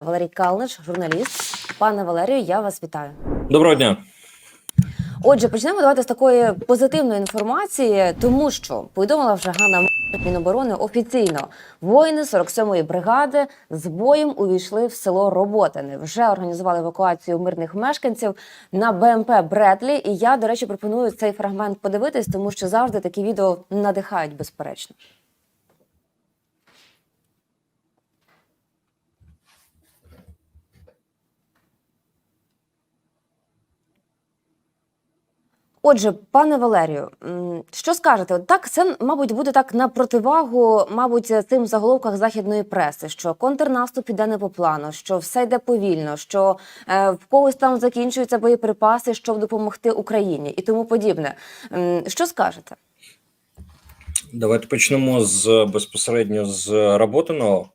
Валерій Калниш, журналіст. Пане Валерію, я вас вітаю. Доброго дня. Отже, почнемо давайте з такої позитивної інформації, тому що повідомила вже Ганна Міноборони офіційно. Воїни 47-ї бригади з боєм увійшли в село Роботине. Вже організували евакуацію мирних мешканців на БМП Бредлі. І я, до речі, пропоную цей фрагмент подивитись, тому що завжди такі відео надихають безперечно. Отже, пане Валерію, що скажете? От Так, це, мабуть, буде так на противагу, мабуть, цим заголовках західної преси, що контрнаступ іде не по плану, що все йде повільно, що е, в когось там закінчуються боєприпаси, щоб допомогти Україні і тому подібне. Що скажете? Давайте почнемо з безпосередньо з Работиного.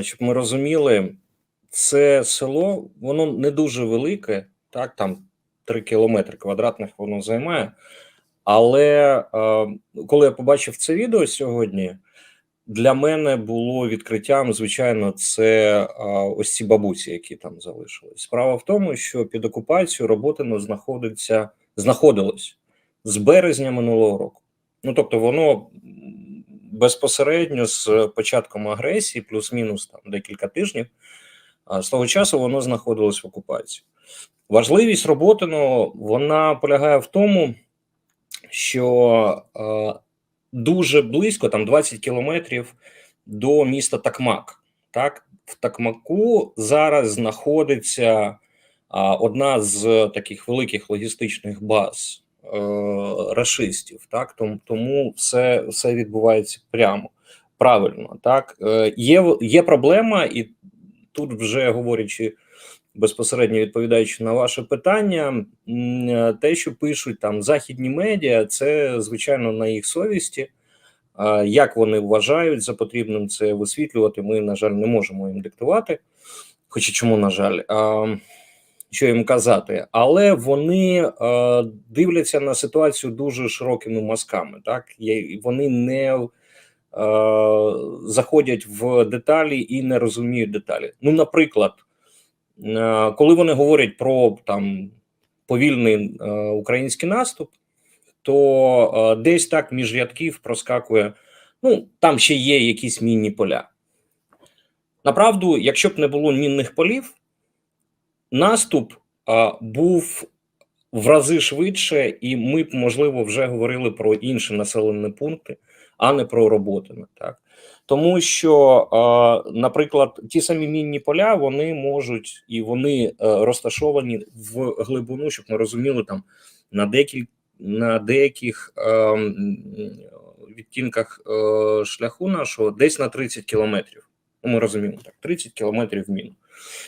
Щоб ми розуміли, це село, воно не дуже велике, так, там 3 кілометри квадратних воно займає. Але а, коли я побачив це відео сьогодні, для мене було відкриттям, звичайно, це а, ось ці бабусі, які там залишились. Справа в тому, що під окупацією Роботино знаходиться, знаходилось з березня минулого року. Ну тобто, воно безпосередньо з початком агресії, плюс-мінус там декілька тижнів, з того часу воно знаходилось в окупації. Важливість Роботиного вона полягає в тому, що е, дуже близько, там 20 кілометрів до міста Такмак. Так, в Такмаку зараз знаходиться а, одна з таких великих логістичних баз е, рашистів. Так, тому, тому все, все відбувається прямо правильно. Так, е, є, є проблема, і тут вже говорячи безпосередньо відповідаючи на ваше питання, е, те, що пишуть там західні медіа, це звичайно на їх совісті. Як вони вважають за потрібним це висвітлювати, ми, на жаль, не можемо їм диктувати. Хоча чому, на жаль, що їм казати, але вони дивляться на ситуацію дуже широкими мазками. Так вони не заходять в деталі і не розуміють деталі. Ну, наприклад, коли вони говорять про там повільний е, український наступ, то е, десь так між рядків проскакує. Ну, там ще є якісь мінні поля. Направду, якщо б не було мінних полів, наступ був в рази швидше, і ми б, можливо, вже говорили про інші населені пункти, а не про роботи. Так? Тому що, наприклад, ті самі мінні поля вони можуть і вони е, розташовані в глибину, щоб ми розуміли там на декіль, на деяких ем, відтінках е, шляху нашого десь на 30 кілометрів. Ну, Ми розуміємо так, 30 кілометрів в міну,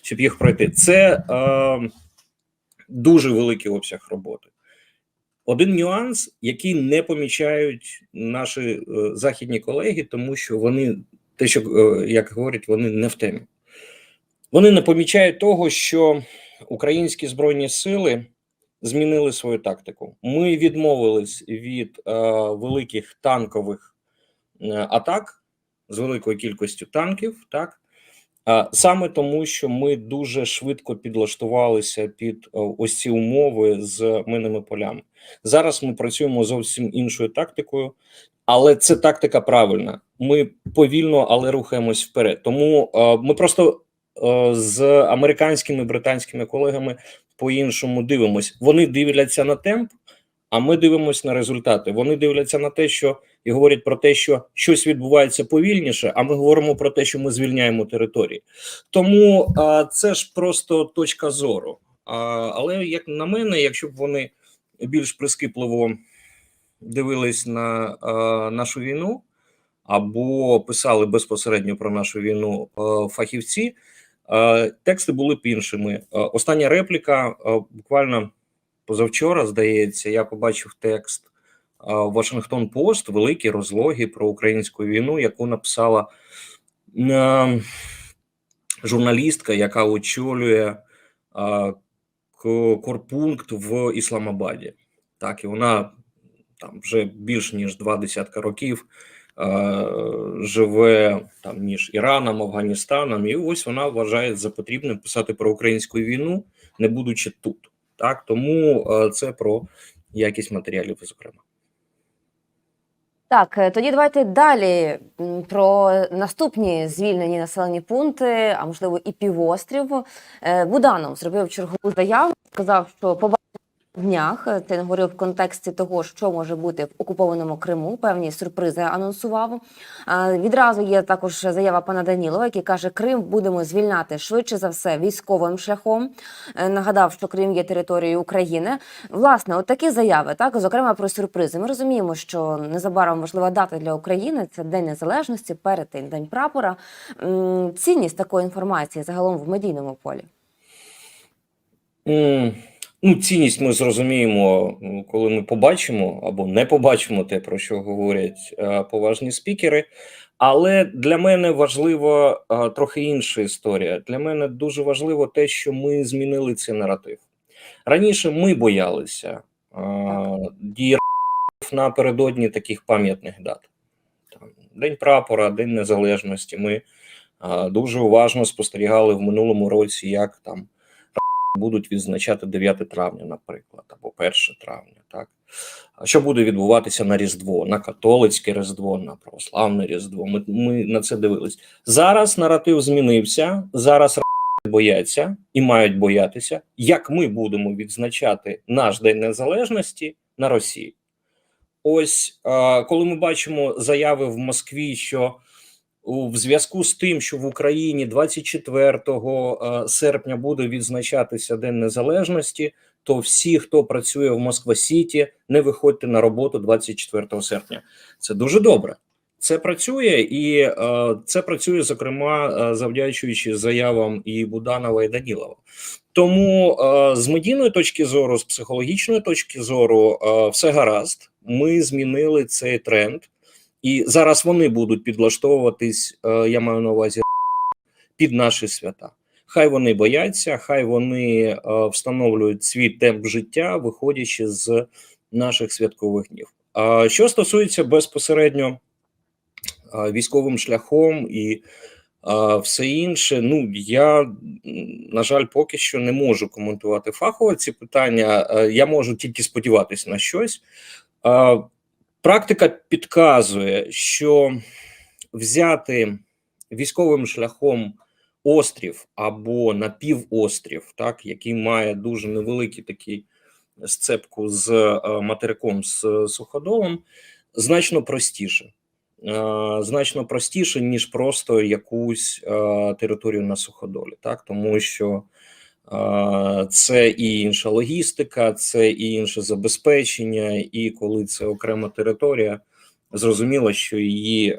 щоб їх пройти. Це е, дуже великий обсяг роботи. Один нюанс, який не помічають наші е, західні колеги, тому що вони, те, що е, як говорять, вони не в темі. Вони не помічають того, що українські збройні сили змінили свою тактику. Ми відмовились від е, великих танкових е, атак з великою кількістю танків, так саме тому, що ми дуже швидко підлаштувалися під е, ось ці умови з минними полями. Зараз ми працюємо зовсім іншою тактикою, але це тактика правильна. Ми повільно, але рухаємось вперед. Тому е, ми просто е, з американськими британськими колегами по-іншому дивимось. Вони дивляться на темп, а ми дивимося на результати. Вони дивляться на те, що і говорять про те, що щось відбувається повільніше, а ми говоримо про те, що ми звільняємо території. Тому а, це ж просто точка зору. А, але як на мене, якщо б вони більш прискіпливо дивились на а, нашу війну або писали безпосередньо про нашу війну а, фахівці, а, тексти були б іншими. А, остання репліка а, буквально позавчора, здається, я побачив текст Вашингтон Пост, великі розлоги про українську війну, яку написала журналістка, яка очолює корпункт в Ісламабаді. Так, і вона там вже більш ніж два десятка років живе там між Іраном, Афганістаном, і ось вона вважає за потрібне писати про українську війну, не будучи тут. Так, тому е, це про якість матеріалів, зокрема. Так, е, тоді давайте далі про наступні звільнені населені пункти, а можливо і півострів. Е, Буданов зробив чергову заяву, сказав, що побачив днях. Це говорив в контексті того, що може бути в окупованому Криму. Певні сюрпризи анонсував. Е, Відразу є також заява пана Данілова, який каже, Крим будемо звільняти швидше за все військовим шляхом. Е, Нагадав, що Крим є територією України. Власне, от такі заяви, так зокрема про сюрпризи. Ми розуміємо, що незабаром важлива дата для України це День Незалежності, перед День прапора. Цінність такої інформації загалом в медійному полі. Ну, цінність ми зрозуміємо, коли ми побачимо або не побачимо те, про що говорять е, поважні спікери. Але для мене важлива е, трохи інша історія. Для мене дуже важливо те, що ми змінили цей наратив. Раніше ми боялися е, дії напередодні таких пам'ятних дат. Там, День прапора, День Незалежності. Ми дуже уважно спостерігали в минулому році, як там будуть відзначати 9 травня, наприклад, або 1 травня. Так А що буде відбуватися на Різдво, на католицьке Різдво, на православне Різдво? Ми, ми на це дивились. Зараз наратив змінився. Зараз бояться і мають боятися, як ми будемо відзначати наш День Незалежності на Росії. Ось коли ми бачимо заяви в Москві, що в зв'язку з тим, що в Україні 24 е, серпня буде відзначатися День Незалежності, то всі, хто працює в Москва Сіті, не виходьте на роботу 24 серпня. Це дуже добре. Це працює, і е, це працює, зокрема, е, завдячуючи заявам і Буданова і Данілова. Тому з медійної точки зору, з психологічної точки зору, все гаразд. Ми змінили цей тренд. І зараз вони будуть підлаштовуватись, е, я маю на увазі під наші свята. Хай вони бояться, хай вони е, встановлюють свій темп життя, виходячи з наших святкових днів. А що стосується безпосередньо е, військовим шляхом і все інше, ну я на жаль, поки що не можу коментувати фахово ці питання. Я можу тільки сподіватися на щось. Практика підказує, що взяти військовим шляхом острів або напівострів, так, який має дуже невеликий такий сцепку з е, материком з е, суходолом, значно простіше. Е, Значно простіше, ніж просто якусь е, територію на суходолі, так, тому що Це і інша логістика, це і інше забезпечення, і коли це окрема територія, зрозуміло, що її е,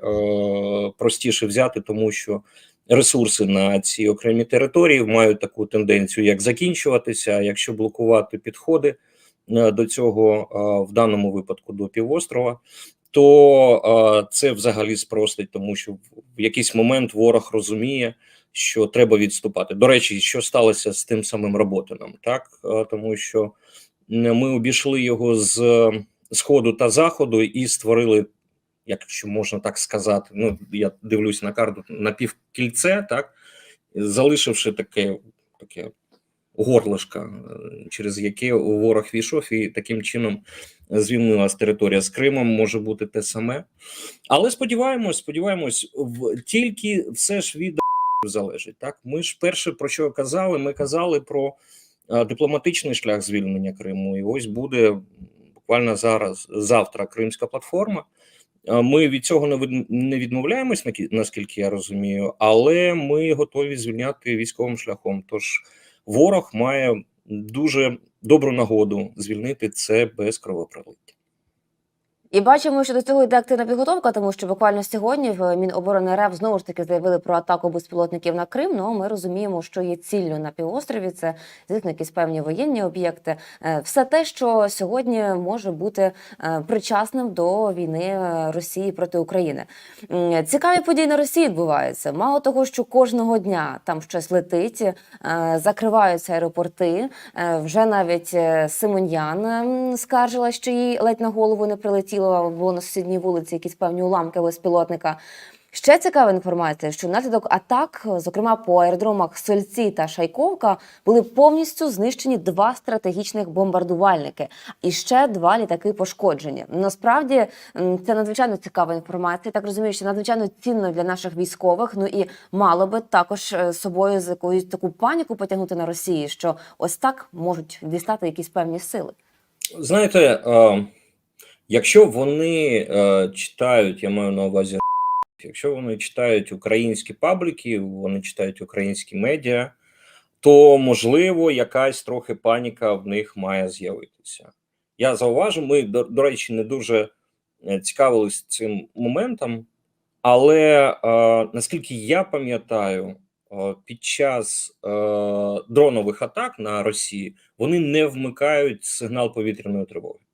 простіше взяти, тому що ресурси на цій окремій території мають таку тенденцію, як закінчуватися. Якщо блокувати підходи е, до цього, е, в даному випадку до півострова, то це взагалі спростить, тому що в якийсь момент ворог розуміє що треба відступати. До речі, що сталося з тим самим Роботином, так Е, тому що ми обійшли його з е, сходу та заходу і створили, якщо можна так сказати. Ну я дивлюсь на карту напівкільце, так залишивши таке таке горлишко, е, через яке ворог війшов, і таким чином звільнилась територія з Кримом. Може бути те саме, але сподіваємось, сподіваємось, в тільки все ж від залежить. Так, ми ж перше про що казали? Ми казали про е, дипломатичний шлях звільнення Криму. І ось буде буквально зараз завтра Кримська платформа. Е, Ми від цього не відмовляємось, наскільки я розумію, але ми готові звільняти військовим шляхом. Тож ворог має дуже добру нагоду звільнити це без кровопролиття. І бачимо, що до цього йде активна підготовка, тому що буквально сьогодні в Міноборони РФ знову ж таки заявили про атаку безпілотників на Крим. Ну ми розуміємо, що є ціллю на півострові. Це звісно якісь певні воєнні об'єкти. Е, Все те, що сьогодні може бути е, причасним до війни е, Росії проти України. Цікаві події на Росії відбуваються. Мало того, що кожного дня там щось летить, закриваються аеропорти. Вже навіть Симоньян ем, скаржила, що їй ледь на голову не прилетіло. Прилетіло було на сусідній вулиці якісь певні уламки безпілотника. Ще цікава інформація, що внаслідок атак, зокрема по аеродромах Сольці та Шайковка, були повністю знищені два стратегічних бомбардувальники, і ще два літаки пошкоджені. Насправді це надзвичайно цікава інформація. Так розумію, що надзвичайно цінно для наших військових. Ну і мало би також е, собою з якоюсь таку паніку потягнути на Росії, що ось так можуть дістати якісь певні сили. Знаєте, е, якщо вони е, читають, я маю на увазі, якщо вони читають українські пабліки, вони читають українські медіа, то можливо якась трохи паніка в них має з'явитися. Я зауважу, ми, до, до речі, не дуже е, цікавились цим моментом, але е, наскільки я пам'ятаю, е, під час е, дронових атак на Росії вони не вмикають сигнал повітряної тривоги.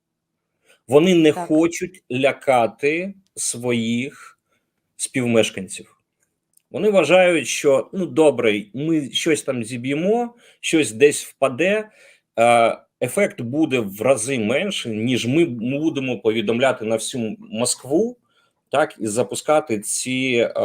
Вони не Так. хочуть лякати своїх співмешканців. Вони вважають, що ну добре, ми щось там зіб'ємо, щось десь впаде. Е, ефект буде в рази менше, ніж ми будемо повідомляти на всю Москву, так і запускати ці е,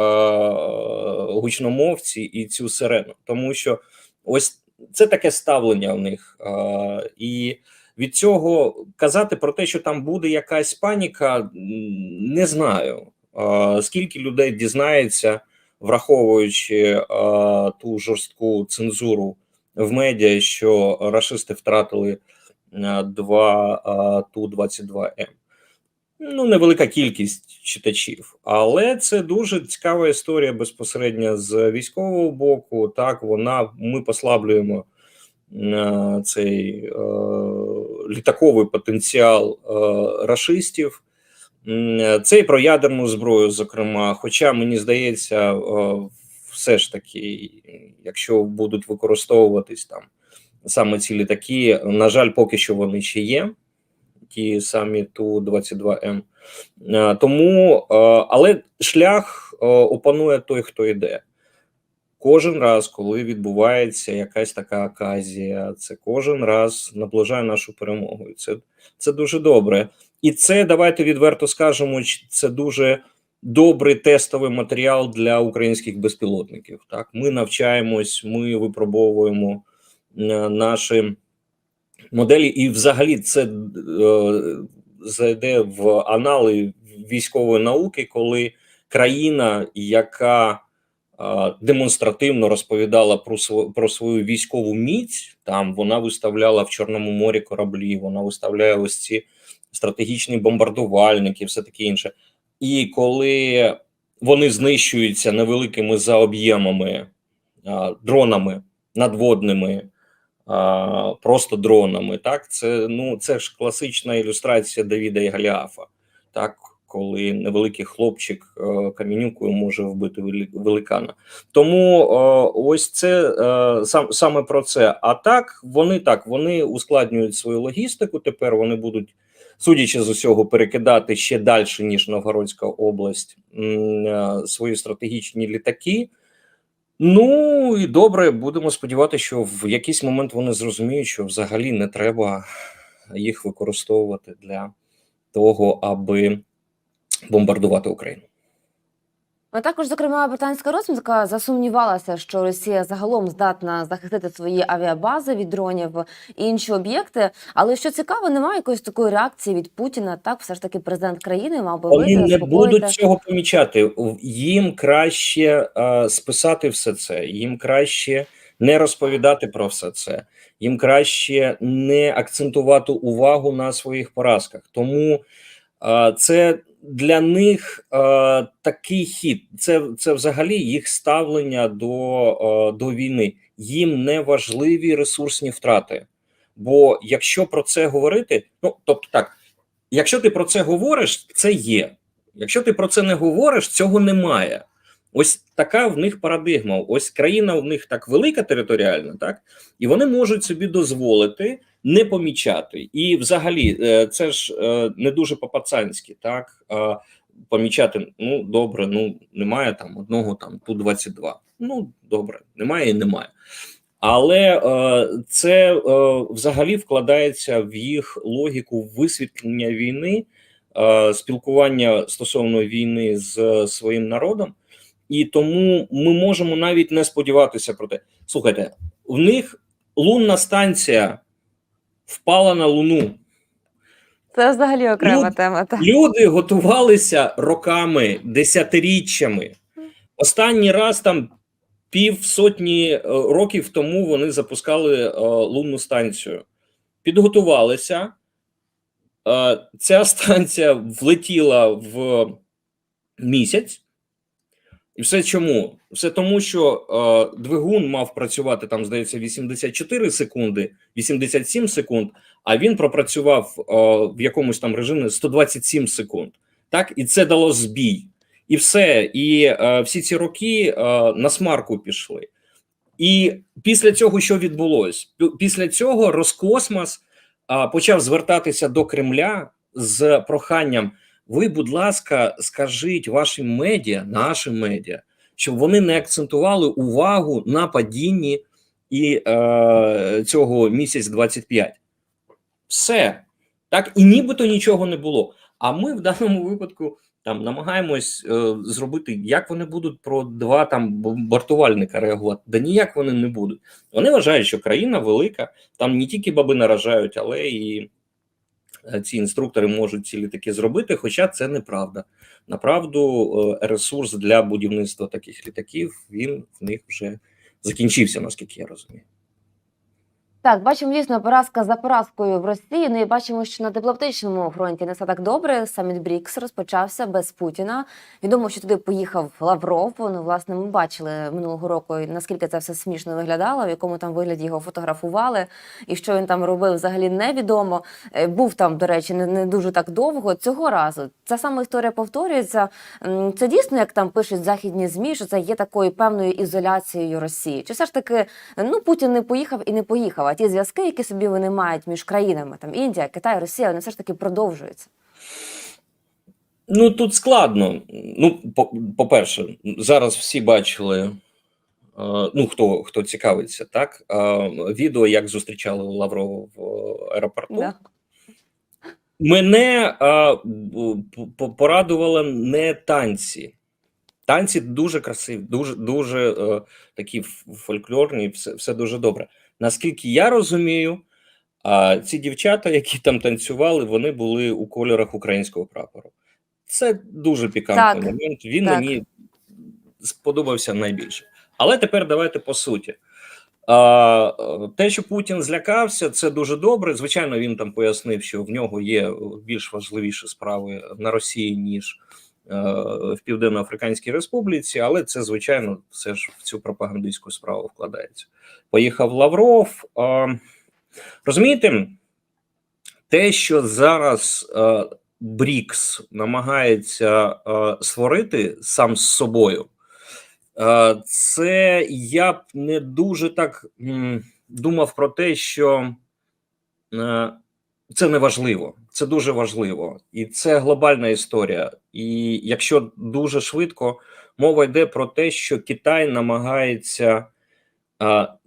гучномовці і цю сирену. Тому що ось це таке ставлення в них. Е, і від цього казати про те, що там буде якась паніка, не знаю. Скільки людей дізнається, враховуючи ту жорстку цензуру в медіа, що рашисти втратили е, два е, Ту-22М. Ну, невелика кількість читачів, але це дуже цікава історія безпосередньо з військового боку. Так, вона ми послаблюємо цей е, літаковий потенціал е, рашистів. Це і про ядерну зброю, зокрема. Хоча мені здається, е, все ж таки, якщо будуть використовуватись там саме ці літаки, на жаль, поки що вони ще є, ті самі Ту-22М. Е, Тому, е, але шлях опанує той, хто йде. Кожен раз, коли відбувається якась така оказія, це кожен раз наближає нашу перемогу. Це, це дуже добре. І це давайте відверто скажемо, це дуже добрий тестовий матеріал для українських безпілотників. Так, ми навчаємось, ми випробовуємо е, наші моделі, і взагалі це е, зайде в анали військової науки, коли країна, яка демонстративно розповідала про про свою військову міць, там вона виставляла в Чорному морі кораблі, вона виставляє ось ці стратегічні бомбардувальники, все таке інше. І коли вони знищуються невеликими за об'ємами дронами надводними, просто дронами, так? Це ну це ж класична ілюстрація Давіда і Голіафа, так коли невеликий хлопчик е, камінюкою може вбити великана. Тому е, ось це е, сам саме про це. А так вони так вони ускладнюють свою логістику. Тепер вони будуть судячи з усього, перекидати ще далі, ніж Новгородська область, свої стратегічні літаки. Ну і добре, будемо сподіватися, що в якийсь момент вони зрозуміють, що взагалі не треба їх використовувати для того, аби бомбардувати Україну. А також, зокрема, британська розвідка засумнівалася, що Росія загалом здатна захистити свої авіабази від дронів і інші об'єкти. Але що цікаво, немає якоїсь такої реакції від Путіна. Так, все ж таки, президент країни мав би Вони не будуть цього помічати. Їм краще е, списати все це, їм краще не розповідати про все це, їм краще не акцентувати увагу на своїх поразках. Тому е, це для них е, такий хід. Це, це взагалі їх ставлення до, е, до війни. Їм не важливі ресурсні втрати. Бо якщо про це говорити, ну тобто так, якщо ти про це говориш, це є. Якщо ти про це не говориш, цього немає. Ось така в них парадигма. Ось країна в них так велика територіальна, так і вони можуть собі дозволити не помічати. І взагалі, е, це ж е, не дуже по-пацанськи, так е, помічати. Ну добре, ну немає там одного там ту 22 Ну добре, немає і немає. Але е, це е, взагалі вкладається в їх логіку висвітлення війни е, спілкування стосовно війни з своїм народом, і тому ми можемо навіть не сподіватися про те. Слухайте, в них лунна станція впала на луну. Це взагалі окрема Люд- тема. Так. Люди готувалися роками, десятиріччями. Останній раз там пів сотні е, років тому вони запускали е, лунну станцію. Підготувалися. Е, Ця станція влетіла в місяць. І все чому? Все тому, що е, двигун мав працювати там, здається, 84 секунди, 87 секунд, а він пропрацював е, в якомусь там режимі 127 секунд. Так, і це дало збій. І все. І е, всі ці роки е, на смарку пішли. І після цього що відбулось? Після цього Роскосмос е, почав звертатися до Кремля з проханням: ви, будь ласка, скажіть вашим медіа, нашим медіа, щоб вони не акцентували увагу на падінні і е, цього місяць 25. Все так, і нібито нічого не було. А ми в даному випадку там намагаємось е, зробити, як вони будуть про два там бортувальника реагувати. Да ніяк вони не будуть. Вони вважають, що країна велика, там не тільки баби наражають, але і ці інструктори можуть ці літаки зробити. Хоча це неправда. Направду, е, ресурс для будівництва таких літаків він в них вже закінчився, наскільки я розумію. Так, бачимо дійсно поразка за поразкою в Росії. Ну і бачимо, що на дипломатичному фронті не все так добре. Саміт Брікс розпочався без Путіна. Відомо, що туди поїхав Лавров. Ну, власне, ми бачили минулого року, наскільки це все смішно виглядало, в якому там вигляді його фотографували, і що він там робив, взагалі невідомо. Е, Був там, до речі, не, не дуже так довго. Цього разу ця сама історія повторюється. Це дійсно, як там пишуть західні змі, що це є такою певною ізоляцією Росії. Чи все ж таки ну Путін не поїхав і не поїхав? А ті зв'язки, які собі вони мають між країнами, там Індія, Китай, Росія, вони все ж таки продовжуються. Ну тут складно. Ну, по- по-перше, зараз всі бачили. е, Ну, хто хто цікавиться, так е, відео, як зустрічали Лаврова в е, аеропорту. Да. Мене п- порадували не танці. Танці дуже красиві, дуже дуже е, такі фольклорні, все, все дуже добре. Наскільки я розумію, а ці дівчата, які там танцювали, вони були у кольорах українського прапору. Це дуже пікантний Так, момент. Він так. мені сподобався найбільше. Але тепер давайте по суті. А, е, те, що Путін злякався, це дуже добре. Звичайно, він там пояснив, що в нього є більш важливіші справи на Росії, ніж е, в Південно-Африканській Республіці, але це, звичайно, все ж в цю пропагандистську справу вкладається. Поїхав Лавров. Розумієте, те, що зараз е, Брікс намагається е, створити сам з собою. Е, Це я б не дуже так думав про те, що е, це не важливо, це дуже важливо, і це глобальна історія. І якщо дуже швидко мова йде про те, що Китай намагається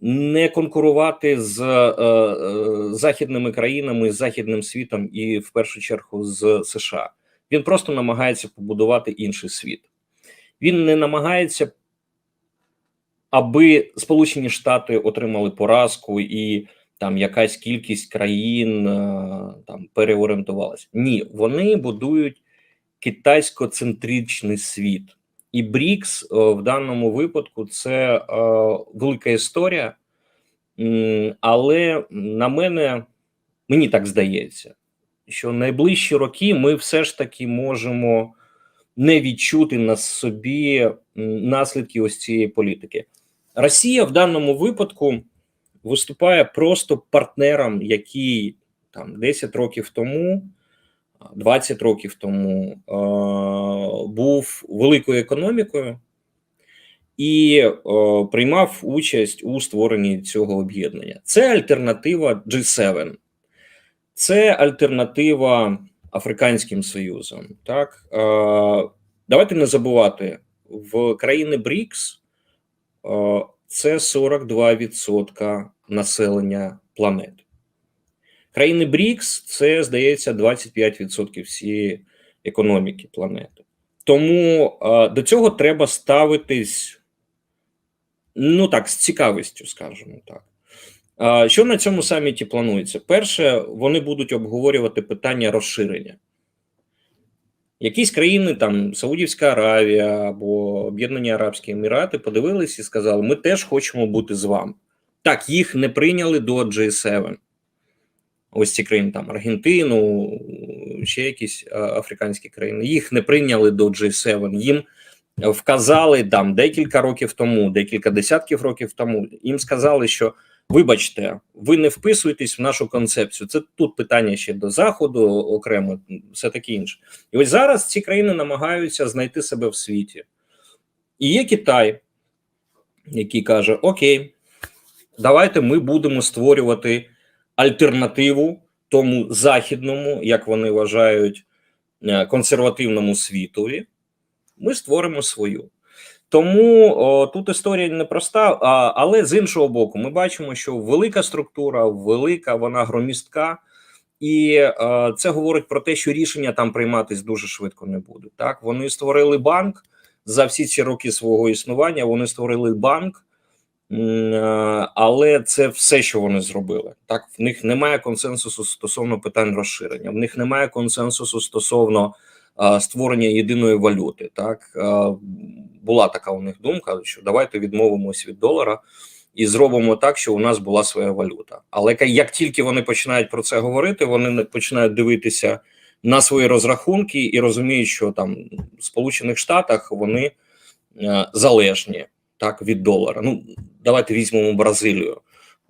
не конкурувати з е, е, західними країнами, з західним світом і в першу чергу з США. Він просто намагається побудувати інший світ. Він не намагається аби Сполучені Штати отримали поразку і там якась кількість країн е, там переорієнтувалася. Ні, вони будують китайсько-центричний світ. І БРІКС е, в даному випадку це е, велика історія, але на мене мені так здається, що найближчі роки ми все ж таки можемо не відчути на собі наслідки ось цієї політики. Росія в даному випадку виступає просто партнером, який там 10 років тому, 20 років тому е, був великою економікою і е, приймав участь у створенні цього об'єднання. Це альтернатива G7, це альтернатива Африканським Союзом. Так е, давайте не забувати в країни БРІКС е, це 42% населення планети. Країни БРІКС це, здається, 25% всієї економіки планети. Тому е, до цього треба ставитись, ну так, з цікавістю, скажімо так. Е, що на цьому саміті планується? Перше, вони будуть обговорювати питання розширення. Якісь країни, там Саудівська Аравія або Об'єднані Арабські Емірати, подивились і сказали: ми теж хочемо бути з вами. Так, їх не прийняли до G7. Ось ці країни, там Аргентину, ще якісь а, африканські країни. Їх не прийняли до G7. Їм вказали там декілька років тому, декілька десятків років тому. Їм сказали, що вибачте, ви не вписуєтесь в нашу концепцію. Це тут питання ще до заходу окремо, все таке інше. І ось зараз ці країни намагаються знайти себе в світі. І є Китай, який каже: Окей, давайте ми будемо створювати альтернативу тому західному, як вони вважають, е, консервативному світові. Ми створимо свою. Тому о, тут історія непроста, а, але з іншого боку, ми бачимо, що велика структура, велика, вона громістка, і е, це говорить про те, що рішення там прийматись дуже швидко не буде. Так, вони створили банк за всі ці роки свого існування. Вони створили банк, е, але це все, що вони зробили. Так, в них немає консенсусу стосовно питань розширення. В них немає консенсусу стосовно е, створення єдиної валюти. Так була така у них думка, що давайте відмовимось від долара і зробимо так, що у нас була своя валюта. Але як тільки вони починають про це говорити, вони починають дивитися на свої розрахунки і розуміють, що там в Сполучених Штатах вони е, залежні так від долара. Ну давайте візьмемо Бразилію.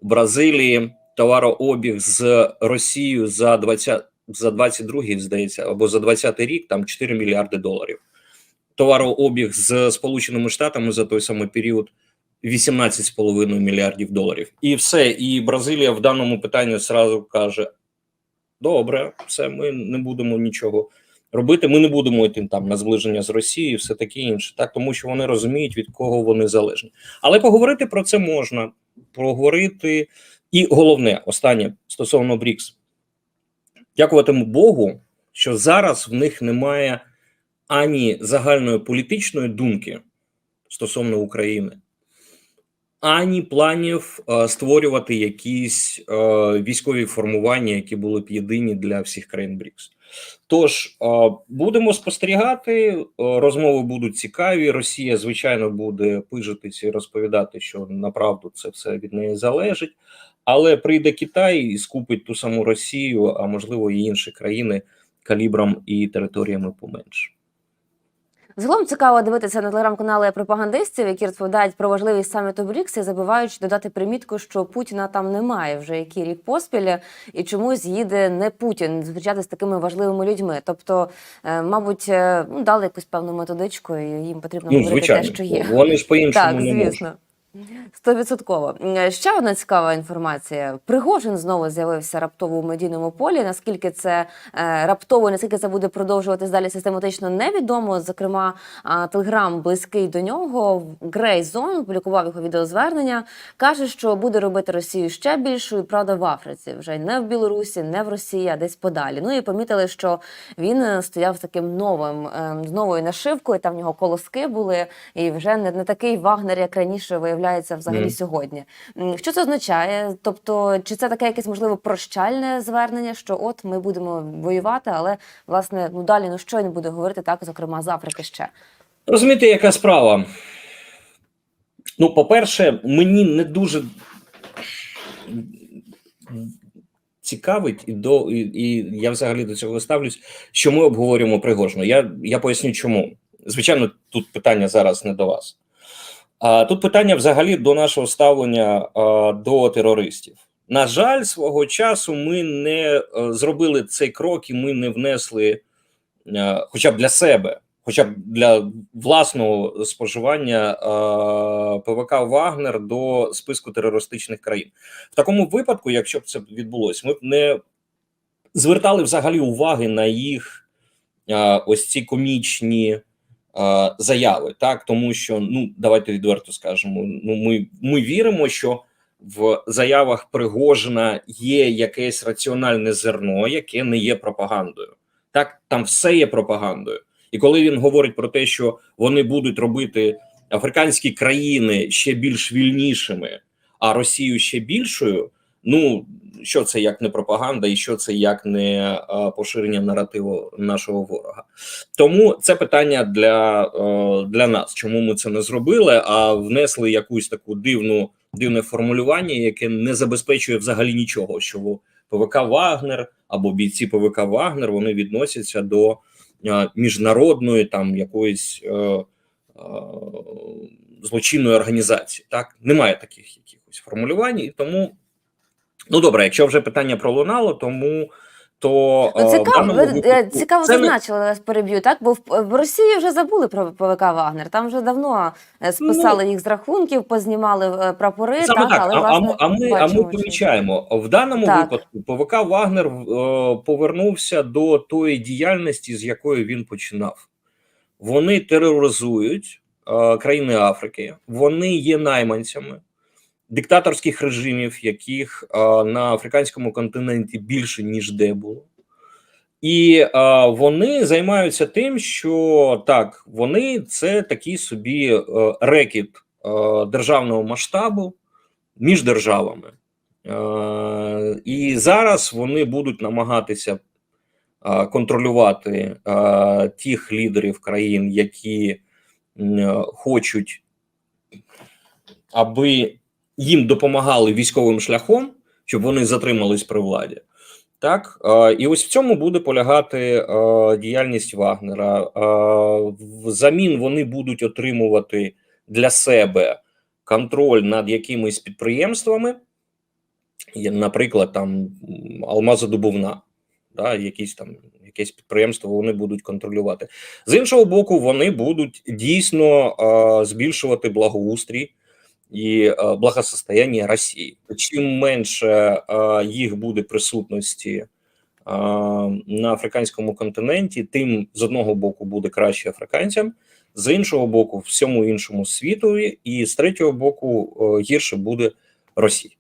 У Бразилії товарообіг з Росією за 20, за 22 здається, або за 20 рік там 4 мільярди доларів. Товарообіг з Сполученими Штатами за той самий період 18,5 мільярдів доларів. І все. І Бразилія в даному питанні зразу каже: добре, все, ми не будемо нічого робити. Ми не будемо йти там на зближення з Росією, все таке інше, так тому що вони розуміють, від кого вони залежні. Але поговорити про це можна. Поговорити, і головне, останнє стосовно БРІКС. Дякуватиму Богу, що зараз в них немає ані загальної політичної думки стосовно України, ані планів е, створювати якісь е, військові формування, які були б єдині для всіх країн БРІКС. Тож е, будемо спостерігати, е, розмови будуть цікаві. Росія, звичайно, буде пижитися і розповідати, що направду це все від неї залежить. Але прийде Китай і скупить ту саму Росію, а можливо і інші країни калібром і територіями поменше. Загалом цікаво дивитися на телеграм-канали пропагандистів, які розповідають про важливість саміту БРІКС і забуваючи додати примітку, що Путіна там немає вже який рік поспіль, і чомусь їде не Путін зустрічати з такими важливими людьми. Тобто, е, мабуть, е, ну, дали якусь певну методичку, і їм потрібно Ну, говорити звичайно, те, що є. вони ж по-іншому Так, не можуть. звісно. Стовідсотково. Е, Ще одна цікава інформація. Пригожин знову з'явився раптово у медійному полі. Наскільки це е, раптово, наскільки це буде продовжуватись далі систематично, невідомо. Зокрема, Телеграм близький до нього. Грей Зон опублікував його відеозвернення. каже, що буде робити Росію ще більшою. Правда, в Африці вже не в Білорусі, не в Росії, а десь подалі. Ну і помітили, що він е, стояв з таким новим з новою нашивкою. Там в нього колоски були, і вже не, такий Вагнер, як раніше виявляється взагалі Мгм. сьогодні. Що це означає? Тобто, чи це таке якесь можливо прощальне звернення, що от ми будемо воювати, але власне ну далі ну що він буде говорити так, зокрема з Африки ще. Розумієте, яка справа? Ну, по-перше, мені не дуже цікавить, і, до, і, і я взагалі до цього ставлюсь, що ми обговорюємо Пригожину. Я, я поясню, чому. Звичайно, тут питання зараз не до вас. Тут питання взагалі до нашого ставлення до терористів. На жаль, свого часу ми не е, зробили цей крок, і ми не внесли, е, хоча б для себе, хоча б для власного споживання ПВК Вагнер до списку терористичних країн. В такому випадку, якщо б це відбулося, ми б не звертали взагалі уваги на їх ось ці комічні заяви, так тому що ну давайте відверто скажемо. Ну, ми, ми віримо, що в заявах Пригожина є якесь раціональне зерно, яке не є пропагандою. Так, там все є пропагандою. І коли він говорить про те, що вони будуть робити африканські країни ще більш вільнішими, а Росію ще більшою. Ну що це як не пропаганда, і що це як не а, поширення наративу нашого ворога? Тому це питання для, е, для нас, чому ми це не зробили, а внесли якусь таку дивну дивне формулювання, яке не забезпечує взагалі нічого. Що ПВК Вагнер або бійці ПВК Вагнер вони відносяться до е, міжнародної там якоїсь е, е, злочинної організації. Так немає таких якихось формулювань, і тому ну добре, якщо вже питання пролунало, тому то Ну, е, цікаво, ви е, випадку цікаво це зазначили, я вас переб'ю, так? Бо в, в Росії вже забули про ПВК Вагнер. Там вже давно е, списали їх з рахунків, познімали прапори, Ну, Саме так, так, але а, власне а ми, а ми помічаємо в даному Так. випадку. ПВК Вагнер е, повернувся до тої діяльності, з якої він починав. Вони тероризують е, країни Африки, вони є найманцями диктаторських режимів, яких е, на африканському континенті більше ніж де було. І е, вони займаються тим, що так, вони це такий собі рекет е, державного масштабу між державами. І зараз вони будуть намагатися контролювати тих лідерів країн, які хочуть, аби їм допомагали військовим шляхом, щоб вони затримались при владі. Так, е, і ось в цьому буде полягати е, діяльність Вагнера. Е, Взамін вони будуть отримувати для себе контроль над якимись підприємствами, наприклад, там алмазодобувна, да, якісь там якесь підприємство вони будуть контролювати. З іншого боку, вони будуть дійсно збільшувати благоустрій і е, благосостояння Росії. Чим менше е, їх буде присутності е, на африканському континенті, тим з одного боку буде краще африканцям, з іншого боку, всьому іншому світові, і з третього боку гірше буде Росії.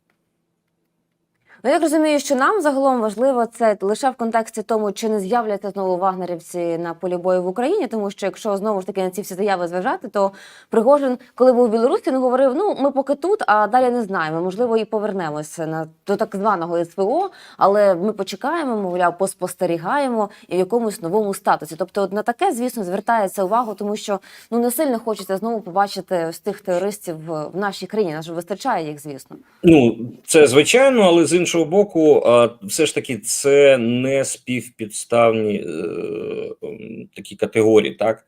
Ну, я розумію, що нам загалом важливо це лише в контексті тому, чи не з'являться знову вагнерівці на полі бою в Україні, тому що якщо знову ж таки на ці всі заяви зважати, то Пригожин, коли був в Білорусі, він говорив: ну ми поки тут, а далі не знаємо. Можливо, і повернемося на до так званого СВО, але ми почекаємо, мовляв, поспостерігаємо і в якомусь новому статусі. Тобто, на таке, звісно, звертається увагу, тому що ну не сильно хочеться знову побачити ось тих терористів в, нашій країні. Нас вистачає їх, звісно. Ну, це звичайно, але з іншого боку, а, все ж таки, це не співпідставні е, такі категорії. Так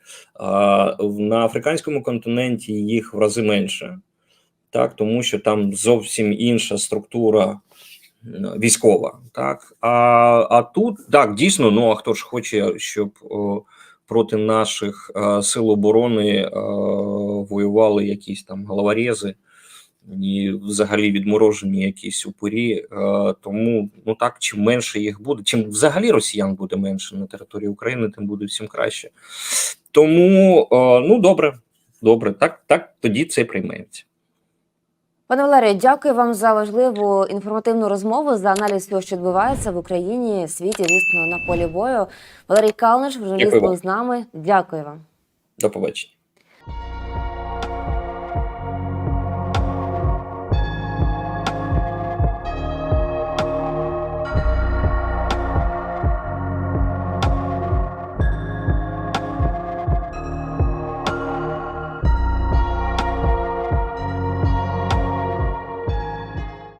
на африканському континенті їх в рази менше, так тому що там зовсім інша структура військова. Так а, а тут так дійсно, ну а хто ж хоче, щоб проти наших е, сил оборони е, воювали якісь там головорези і взагалі відморожені якісь упорі. Е, тому ну так, чим менше їх буде, чим взагалі росіян буде менше на території України, тим буде всім краще. Тому е, ну добре, добре, так, так тоді це прийметься. Пане Валерію, дякую вам за важливу інформативну розмову за аналіз того, що відбувається в Україні, світі, звісно, на полі бою. Валерій Калниш, журналіст, був з нами. Дякую вам. До побачення.